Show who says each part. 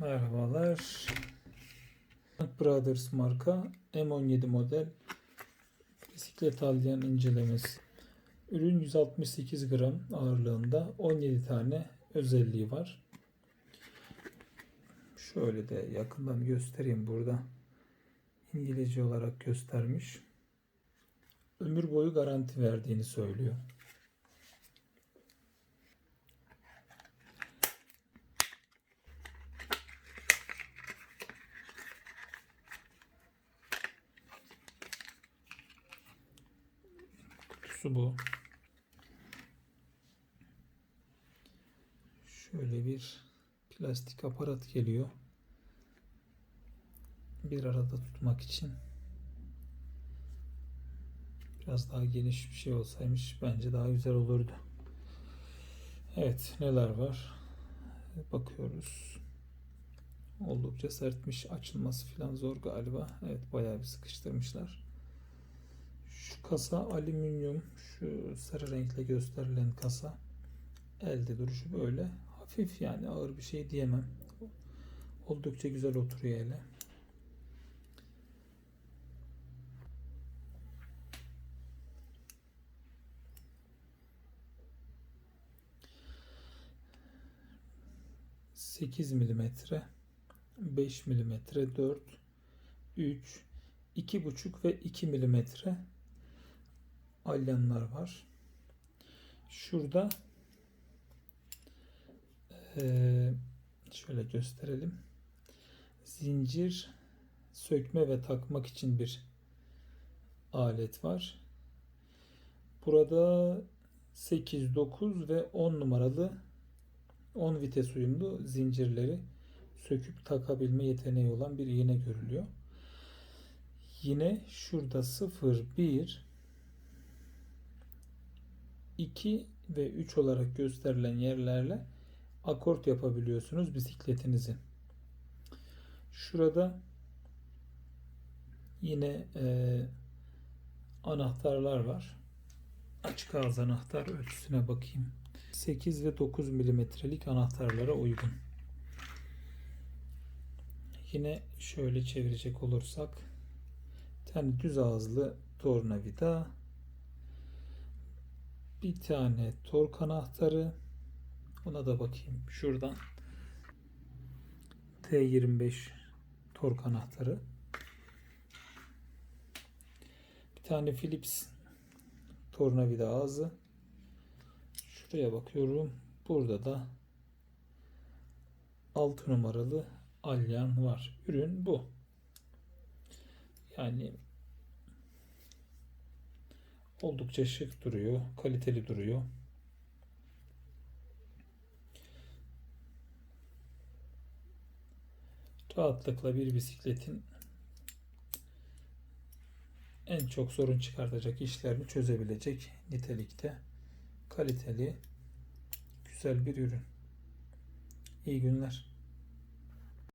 Speaker 1: Merhabalar. Brothers marka M17 model bisiklet alyan incelemesi. Ürün 168 gram ağırlığında 17 tane özelliği var. Şöyle de yakından göstereyim burada. İngilizce olarak göstermiş. Ömür boyu garanti verdiğini söylüyor. Kutusu bu. Şöyle bir plastik aparat geliyor. Bir arada tutmak için. Biraz daha geniş bir şey olsaymış bence daha güzel olurdu. Evet neler var? Bakıyoruz. Oldukça sertmiş. Açılması falan zor galiba. Evet bayağı bir sıkıştırmışlar. Kasa alüminyum. Şu sarı renkle gösterilen kasa. Elde duruşu böyle. Hafif yani ağır bir şey diyemem. Oldukça güzel oturuyor ele. Sekiz milimetre, beş milimetre, dört, üç, iki buçuk ve iki milimetre alyanlar var. Şurada eee, şöyle gösterelim. Zincir sökme ve takmak için bir alet var. Burada 8, 9 ve 10 numaralı 10 vites uyumlu zincirleri söküp takabilme yeteneği olan bir iğne görülüyor. Yine şurada 0, 1, 2 ve 3 olarak gösterilen yerlerle akort yapabiliyorsunuz bisikletinizi. Şurada yine e, anahtarlar var. Açık ağız anahtar ölçüsüne bakayım. 8 ve 9 milimetrelik anahtarlara uygun. Yine şöyle çevirecek olursak tane düz ağızlı tornavida bir tane tork anahtarı ona da bakayım. Şuradan T25 tork anahtarı bir tane Phillips tornavida ağzı. Şuraya bakıyorum. Burada da 6 numaralı alyan var. Ürün bu. Yani oldukça şık duruyor kaliteli duruyor rahatlıkla bir bisikletin en çok sorun çıkartacak işlerini çözebilecek nitelikte kaliteli güzel bir ürün. İyi günler.